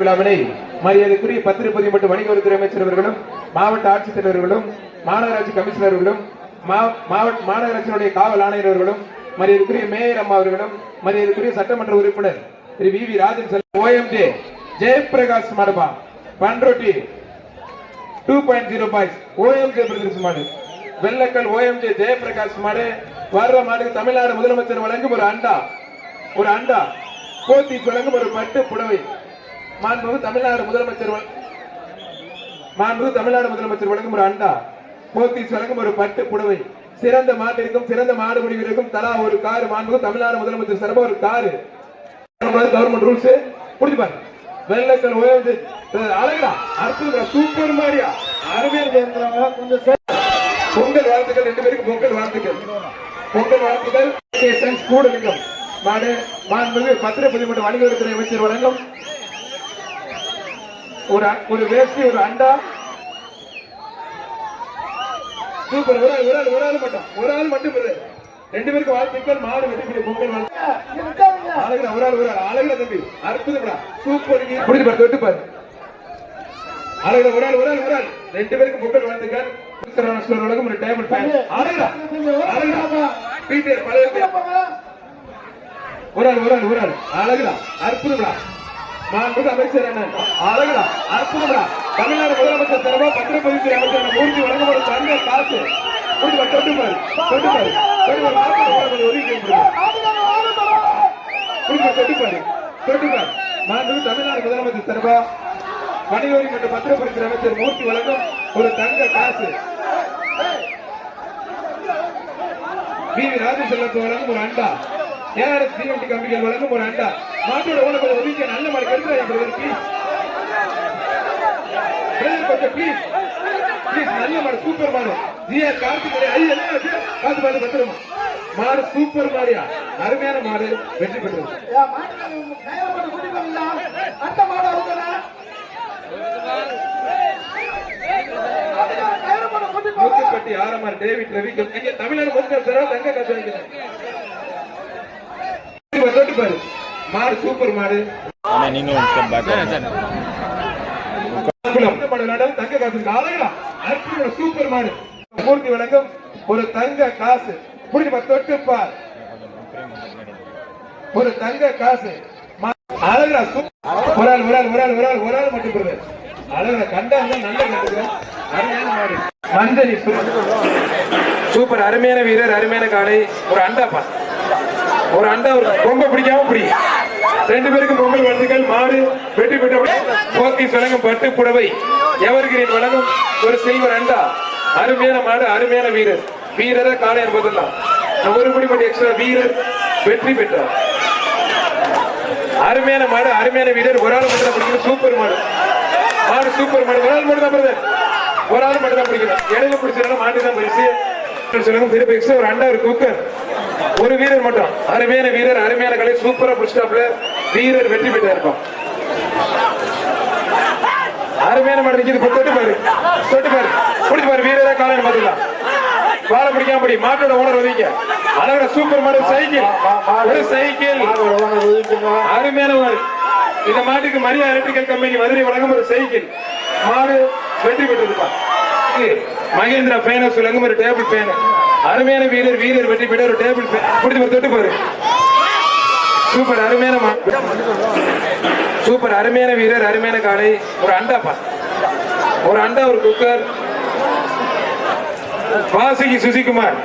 விழாவினை மரியாதைக்குரிய பத்திரப்பதிவு மற்றும் வணிகவரித்துறை அமைச்சர் அவர்களும் மாவட்ட ஆட்சித்தலைவர்களும் மாநகராட்சி கமிஷனர்களும் மா- மாவட்ட மாநகராட்சியினுடைய காவல் ஆணையர் அவர்களும் மரியாதைக்குரிய மேயர் அம்மா அவர்களும் மரியாதைக்குரிய சட்டமன்ற உறுப்பினர் Thiru V. V. Rajan OMJ Jayaprakash மடபா Panruti two point zero oh boys OMJ brothers மாடு வெள்ளக்கல் ஓஎம்ஜே ஜெயபிரகாஷ் மாடு வர்ற மாடுக்கு தமிழ்நாடு முதலமைச்சர் வழங்கும் ஒரு அண்டா ஒரு அண்டா போத்தி வழங்கும் ஒரு பட்டு புடவை மாண்புமிகு தமிழ்நாடு முதலமைச்சர் மாண்பு மாண்புமிகு தமிழ்நாடு முதலமைச்சர் வழங்கும் ஒரு அண்டா போத்தீஸ் வழங்கும் ஒரு பட்டு புடவை சிறந்த மாட்டிற்கும் சிறந்த மாடு முடிவிற்கும் தலா ஒரு கார் மாண்புமிகு தமிழ்நாடு முதலமைச்சர் சார்பா ஒரு கார். கவர்மெண்ட் ரூல்ஸ் புரிஞ்சு பாருங்க. வெள்ளக்கல் உயர்ந்து அழகா அற்புதம் சூப்பர் மாதிரியா. அருமையான ஜெயந்திரங்க கொஞ்சம் பொங்கல் வாழ்த்துக்கள் ரெண்டு பேருக்கு பொங்கல் வாழ்த்துக்கள். பொங்கல் வாழ்த்துக்கள் கூட கூடலிங்கம். மாடு மாண்புமிகு பத்திரப்பதிவு மற்றும் வணிகத்துறை அமைச்சர் வழங்கும் ஒரு ஒரு வேஷ்டி ஒரு அண்டா. சூப்பர் ஒரு ஆள் ஒரு ஆள் ஒரு ஆள் மட்டும். ஒரு ஆள் மட்டும் பெரு. ரெண்டு பேருக்கு வாழ்த்துக்கள் மாடு வெற்றி பொங்கல் அழகுடா ஒரு ஆள் ஒரு ஆள். அழகுடா தம்பி அற்புதம்டா சூப்பர் புரிஞ்சு பாரு தொட்டு பாரு. அழகுடா ஒரு ஆள் ஒரு ஆள் ஒரு ஆள். ரெண்டு பேருக்கு பொங்கல் வாழ்த்துக்கள். உலகம் ஒரு டேபிள் ஃபேன் அழகுடா அழகுடா பீட்டர் பழைய ஒரு ஆள் ஒரு ஆள் ஒரு ஆள். அழகுடா அற்புதம்டா மாண்புமிகு அமைச்சர் அண்ணன் அழகுடா அற்புதம்டா தமிழ்நாடு முதலமைச்சர் தலைவர் பத்திரப்பதிவுத்துறை அமைச்சர் மூர்த்தி வழங்கப்படும் தங்க காசு. புரியுது தொட்டு பாரு தொட்டு பாரு தொட்டு பாரு நாற்பது ஒதுக்கி தொட்டு பாரு தொட்டு பாரு. மாண்புமிகு தமிழ்நாடு முதலமைச்சர் தரவா வணிக மற்றும் பத்திரப்பதிவுத்துறை அமைச்சர் மூர்த்தி வழங்கும் ஒரு தங்க காசு. வி. வி. ராஜசெல்லத்து வழங்கும் ஒரு அண்டா. ஏஆர்எஸ் டிஎம்டி கம்பெனிகள் வழங்கும் ஒரு அண்டா. மாட்டோட உனக்கு ஒரு ஒதுக்கிய நல்ல மாடு கெடுக்கிறாங்க பிரதர் ப்ளீஸ் பிரதர் கொஞ்சம் ப்ளீஸ் ப்ளீஸ் நல்ல மாடு சூப்பர் மாடு. ஜிஆர் கார்த்திக் ஐயா என்ன ஆச்சு? பார்த்து பார்த்து பத்திரமா? மாடு சூப்பர் மாடியா? அருமையான மாடு வெற்றி பெற்றது. மூக்குப்பட்டி ஆரமார் டேவிட் ரவி தமிழ்நாடு முதல் தர தங்க காசு வாங்கிக்கிறேன் தொட்டு பாரு மாடு சூப்பர் மாடு. அண்ணா நீங்களும் ஒரு பேக் தங்க காசு. இருக்கு. அழகுடா. அற்புதம். சூப்பர் மாடு. மூர்த்தி வழங்கும் ஒரு தங்க காசு. புரிஞ்சு பாரு, தொட்டு பார் ஒரு தங்க காசு. அழகுடா ஒரு ஆள் ஒரு ஆள் ஒரு ஆள் ஒரு ஆள் ஒரு ஆள் மட்டும் போடுது அழகுடா கண்டாங்க நல்ல கண்டுங்க. அருமையான மாடு. மஞ்சரி சூப்பர். அருமையான வீரர் அருமையான காலை ஒரு அண்டாப்பா. ஒரு அண்டா ஒரு பொங்க பிடிக்காம பிடி. ரெண்டு பேருக்கும் பொங்கல் வாழ்த்துக்கள். மாடு வெற்றி பெற்ற போக்கீஸ் வழங்கும் பட்டு புடவை. எவர்கிரீன் வழங்கும் ஒரு சில்வர் அண்டா. அருமையான மாடு அருமையான வீரர். வீரர காலை என்பதெல்லாம். ஒரு படி மட்டும் எக்ஸ்ட்ரா வீரர் வெற்றி பெற்றார். அருமையான மாடு அருமையான வீரர். ஒரு ஆள் மட்டும் தான் பிடிக்கணும். சூப்பர் மாடு. மாடு சூப்பர் மாடு. ஒரு ஆள் மட்டும் தான் பிரதர் ஒரு ஆள் மட்டும் தான் பிடிக்கணும். இடையில பிடிச்சிருந்தாலும் மாட்டு தான் பரிசு. சொல்லுங்க திருப்பி எக்ஸ்ட்ரா ஒரு அண்டா ஒரு குக்கர். ஒரு வீரர் மட்டும். அருமையான வீரர் அருமையான கலை சூப்பரா பிடிச்சாப்ல வீரர் வெற்றி பெற்றா இருக்கும் அருமையான மாடு நிக்குது. தொட்டு பாரு. தொட்டு பாரு. பிடிச்சு பாரு வீரரா காலையில் பாத்துக்கலாம் வாழை பிடிக்காம படி மாட்டோட ஓனர் ஒதுங்க அழகா சூப்பர் மாடு ஒரு சைக்கிள். ஒரு சைக்கிள் அருமையான மாடு இந்த மாட்டுக்கு மரியா எலக்ட்ரிக்கல் கம்பெனி மதுரை வழங்கும் ஒரு சைக்கிள். மாடு வெற்றி பெற்றிருப்பா மகேந்திரா ஃபேனஸ் சொல்லுங்க ஒரு டேபிள் ஃபேன் அருமையான வீரர் வீரர் வெற்றி பெற்ற ஒரு டேபிள் ஃபேன் பிடிச்சு தொட்டு பாரு. சூப்பர் அருமையான சூப்பர் அருமையான வீரர் அருமையான காலை ஒரு அண்டாப்பா ஒரு அண்டா ஒரு குக்கர். வாசுகி சுசிகுமார்.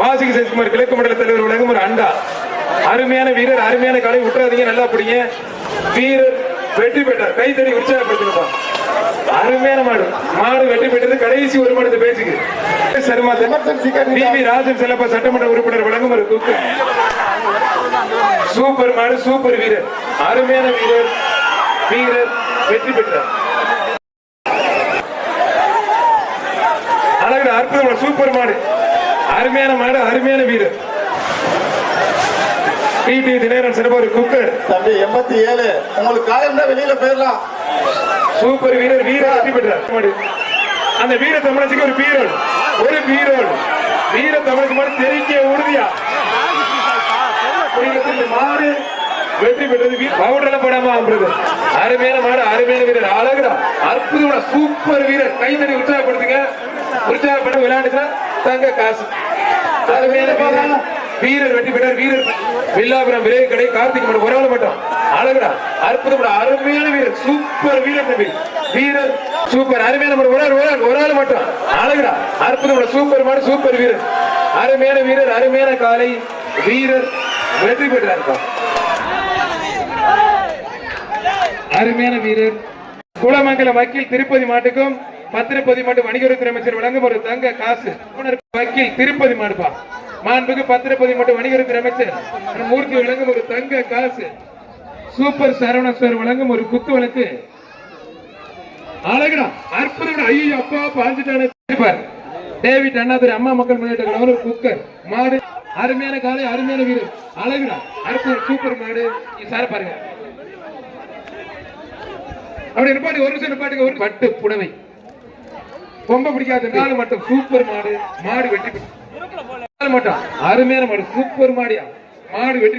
வாசுகி சசிகுமார் கிழக்கு மண்டல தலைவர் உலகம் ஒரு அண்டா. அருமையான வீரர் அருமையான காலை விட்டுறாதீங்க நல்லா பிடிங்க. வீரர் வெற்றி பெற்றார். கைத்தடி உற்சாகப்படுத்திருப்பா அருமையான மாடு. மாடு வெற்றி பெற்றது கடைசி ஒரு மாடு இந்த பேச்சுக்கு. சருமா வி. ராஜன் செல்லப்பா சட்டமன்ற உறுப்பினர் வழங்கும் ஒரு குக்கர் சூப்பர் மாடு சூப்பர் வீரர். அருமையான வீரர் வீரர் வெற்றி பெற்றார். அழகு அற்புதம் சூப்பர் மாடு. அருமையான மாடு அருமையான வீரர். டிடி தினேரன் சிறப்பு ஒரு குக்கர் தம்பி எண்பத்தி ஏழு. உங்களுக்கு காயம்னா வெளியில போயிடலாம். சூப்பர் வீரர் வீரர் வெற்றி பெற்றார். அந்த வீர தமிழச்சிக்கு ஒரு பீரோல் ஒரு பீரோல் வீர தமிழச்சி மாடு தெரிவிக்க உறுதியா? மாறு வெற்றி பெற்றது வீ- பவுடர் எல்லாம் போடாம ஆம்புறது அருமையான மாடு அருமையான வீரர். அழகுடா. அற்புதமான சூப்பர் வீரர். கை தட்டி உற்சாகப்படுத்துங்க. உற்சாகப்பட விளையாண்டுச்சுன்னா தங்க காசு. அருமையான வீரர். வீரர் வெற்றி பெற்றார். வீரர் வில்லாபுரம் விரை கடை கார்த்திக் மட்டும் ஒரு மட்டும். அழகுடா. அற்புதமான அருமையான வீரர் சூப்பர் வீரர் தம்பி. வீரர் சூப்பர் அருமையான ஒரு ஆள் ஒரு ஆள் ஒரு ஆள் மட்டும். அழகுடா. அற்புதமான சூப்பர் சூப்பர் வீரர். அருமையான வீரர் அருமையான காலை வீரர். வெற்றி பெற்றார் அருமையான வீரர். குளமங்கலம் வக்கீல் திருப்பதி மாட்டுக்கும் பத்திரப்பதி மாட்டு வணிகத்துறை அமைச்சர் வழங்கும் ஒரு தங்க காசு. வக்கீல் திருப்பதி மாடுப்பா. மாண்புக்கு பத்திரப்பதி மாட்டு வணிகத்துறை அமைச்சர். மூர்த்தி வழங்கும் ஒரு தங்க காசு. சூப்பர் சரவண சார் வழங்கும் ஒரு குத்து வழக்கு. அழகுடா அற்புதம் ஐயோ அப்பா பாஞ்சிட்டான டேவிட் அண்ணாதுரை அம்மா மக்கள் முன்னேற்ற கழகம். குக்கர். மாடு. அருமையான காலை அருமையான வீரர். அழகுடா. அற்புதம் சூப்பர் மாடு. சார பாருங்க. அப்படி நிப்பாட்டி ஒரு நிமிஷம் நிப்பாட்டுங்க. ஒரு பட்டு புடவை. ரொம்ப பிடிக்காத நாலு மட்டும் சூப்பர் மாடு. மாடு வெட்டி மட்டும். அருமையான மாடு. சூப்பர் மாடியா. மாடு வெட்டி